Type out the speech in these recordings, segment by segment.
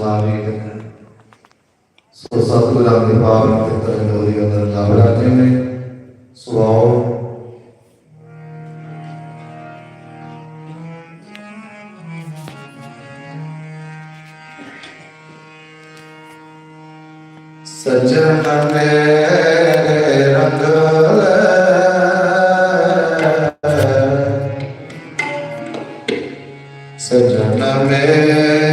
ਸਲਾਮੀ ਕਰਨ। ਸੋ ਸਤਿਗੁਰਾਂ ਦੇ ਪਾਵਨ ਪਿੱਤਰ ਲੋਰੀ ਅੰਦਰ ਲਾਭ ਰਾਜੇ ਨੇ। ਸੋ ਆਓ। ਸਜਣ ਮੇ ਰੰਗ ਸਜਣ ਮੇ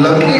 lo que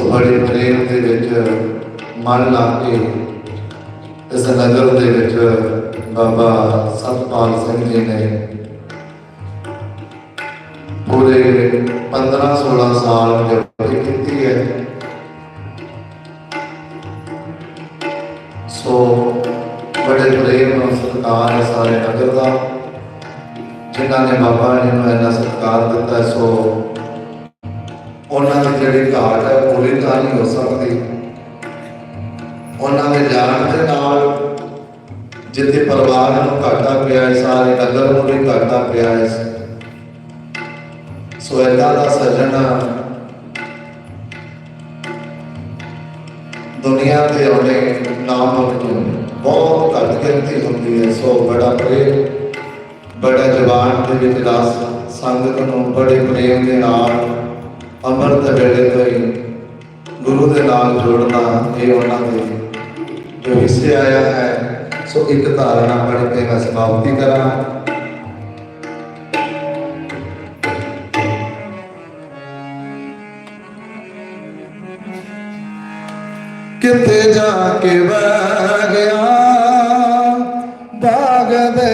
ਬੜੇ ਪ੍ਰੇਮ ਦੇ ਵਿੱਚ ਮਨ ਲਾ ਕੇ ਇਸ ਨਗਰ ਦੇ ਵਿੱਚ ਬਾਬਾ ਸਤਪਾਲ ਸਿੰਘ ਜੀ ਨੇ ਪੂਰੇ 15 16 ਸਾਲ ਡਿਊਟੀ ਕੀਤੀ ਹੈ। ਸੋ ਬੜੇ ਪ੍ਰੇਮ ਨਾਲ ਸਤਿਕਾਰ ਹੈ ਸਾਰੇ ਨਗਰ ਦਾ, ਜਿਨ੍ਹਾਂ ਨੇ ਬਾਬਾ ਜੀ ਨੂੰ ਇੰਨਾ ਸਤਿਕਾਰ ਦਿੱਤਾ, ਸੋ ਉਹਨਾਂ ਦੀ ਜਿਹੜੀ ਘਾਟ ਹੈ ਪੂਰੀ ਤਾਂ ਨਹੀਂ ਹੋ ਸਕਦੀ। ਉਹਨਾਂ ਦੇ ਜਾਣ ਦੇ ਨਾਲ ਜਿੱਥੇ ਪਰਿਵਾਰ ਨੂੰ ਘਾਟਾ ਪਿਆ ਹੈ, ਸਾਰੇ ਨਗਰ ਨੂੰ ਵੀ ਘਾਟਾ ਪਿਆ ਹੈ। ਸੋ ਏਦਾਂ ਦਾ ਸੱਜਣ ਦੁਨੀਆ ਤੇ ਆਉਣੇ ਨਾਮ ਨੂੰ ਬਹੁਤ ਘੱਟ ਗਿਣਤੀ ਹੁੰਦੀ ਹੈ, ਸੋ ਬੜਾ ਪ੍ਰੇਮ, ਬੜਾ ਜਵਾਨ ਦੇ ਵਿੱਚ ਰਸ ਸੰਗਤ ਨੂੰ ਬੜੇ ਪ੍ਰੇਮ ਦੇ ਨਾਲ ਅੰਮ੍ਰਿਤ ਵੇਲੇ ਤੋਂ ਹੀ ਗੁਰੂ ਦੇ ਨਾਲ ਜੋੜਨਾ ਇਹ ਉਹਨਾਂ ਦੇ ਜੋ ਹਿੱਸੇ ਆਇਆ ਹੈ, ਸੋ ਇੱਕ ਧਾਰਨਾ ਪੜ੍ਹ ਕੇ ਮੈਂ ਸਮਾਪਤੀ ਕਰਾਂ। ਕਿਤੇ ਜਾ ਕੇ ਬਹਿ ਗਿਆ? ਬਾਗ ਦੇ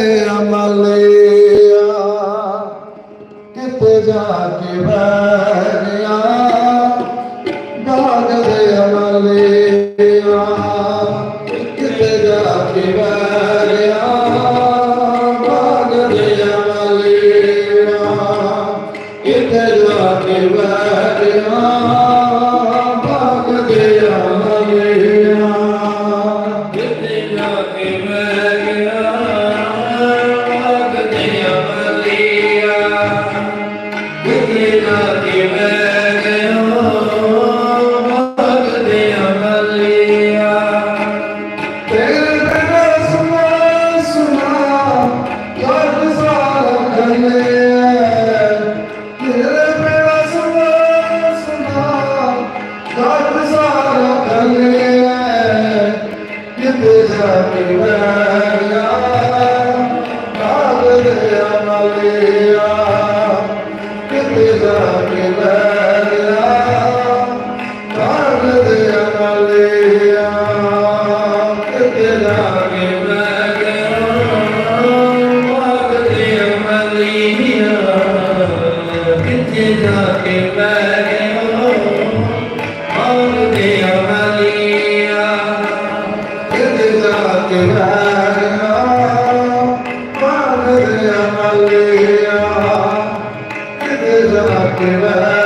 ਜਾ ਕੇ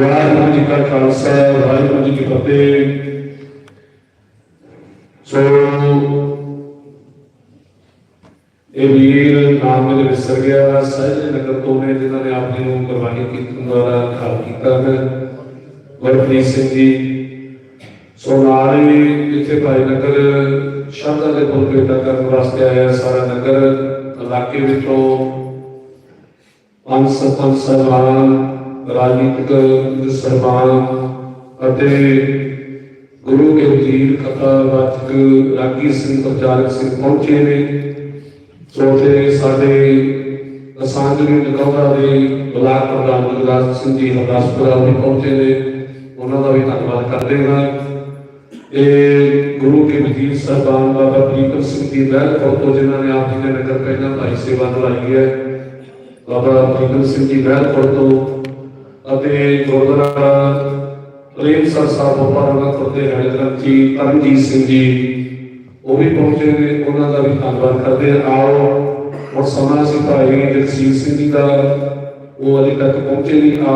ਵਾਹਿਗੁਰੂ ਜੀ ਕਾ ਖਾਲਸਾ, ਵਾਹਿਗੁਰੂ ਜੀ ਕੀ ਫਤਿਹ। ਸੋ, ਇਹ ਵੀਰ ਨਾਮ ਦੇ ਵਿਸਰ ਗਿਆ, ਸਹਿਜ ਨਗਰ ਤੋਂ ਨੇ ਜਿਨ੍ਹਾਂ ਨੇ ਆਪਣੀ ਨੂੰ ਕੁਰਬਾਨੀ ਕੀਤੀ ਦੁਆਰਾ ਖਾਲ ਕੀਤਾ ਹੈ। ਗੁਰਪ੍ਰੀਤ ਸਿੰਘ ਜੀ, ਸੋ ਨਾਲ ਹੀ ਇੱਥੇ ਭਾਈ ਨਗਰ ਸ਼ਬਦਾਂ ਦੇ ਪੁੱਲ ਬੇਟਾ ਕਰਨ ਵਾਸਤੇ ਆਇਆ ਸਾਰਾ ਨਗਰ। ਇਲਾਕੇ ਵਿੱਚੋਂ ਪੰਜ ਸਰਪੰਚ ਸਾਹਿਬਾਨ ਰਾਜਨੀਤਿਕ, ਸਰਬਾਨ ਅਤੇ ਗੁਰੂ ਕੇ ਵਜ਼ੀਰ ਕਥਾ ਰਾਗੀ ਸਿੰਘ ਪ੍ਰਚਾਰਕ ਸਿੰਘ ਪਹੁੰਚੇ ਨੇ। ਸੋ ਸਾਡੇ ਅਸਾਂਜਲੀ ਨਗੌਰਾ ਦੇ ਬਲਾਕ ਪ੍ਰਧਾਨ ਗੁਰਦਾਸ ਸਿੰਘ ਜੀ ਹਰਦਾਸਪੁਰਾ ਵੀ ਪਹੁੰਚੇ ਨੇ। ਉਹਨਾਂ ਦਾ ਵੀ ਧੰਨਵਾਦ ਕਰਦੇ ਹਾਂ। ਇਹ ਗੁਰੂ ਕੇ ਵਜ਼ੀਰ ਸਾਹਿਬਾਨ ਬਾਬਾ ਪ੍ਰੀਤਮ ਸਿੰਘ ਜੀ ਬਹਿਲਪੁਰ ਤੋਂ ਜਿਨ੍ਹਾਂ ਨੇ ਆਪ ਜੀ ਦੇ ਨਗਰ ਪਹਿਲਾਂ ਭਾਈ ਸੇਵਾ ਨਿਭਾਈ ਹੈ। ਬਾਬਾ ਪ੍ਰੀਤਮ ਸਿੰਘ ਜੀ ਬਹਿਲਪੁਰ ਤੋਂ ਅਤੇ ਗੁਰਦੁਆਰਾ ਪ੍ਰੇਮਸਰ ਸਾਹਿਬ ਬੋਪਾਰਾ ਤੋਂ ਦੇ ਗ੍ਰੰਥੀ ਤਰਨਜੀਤ ਸਿੰਘ ਜੀ, ਉਹ ਵੀ ਪਹੁੰਚੇ ਨੇ, ਉਹਨਾਂ ਦਾ ਵੀ ਧੰਨਵਾਦ ਕਰਦੇ ਆਓ, ਹੁਣ ਸਮਾਂ ਸੀ ਭਾਈ ਜਗਸੀਰ ਸਿੰਘ ਜੀ ਦਾ, ਉਹ ਅਜੇ ਤੱਕ ਪਹੁੰਚੇ ਨਹੀਂ।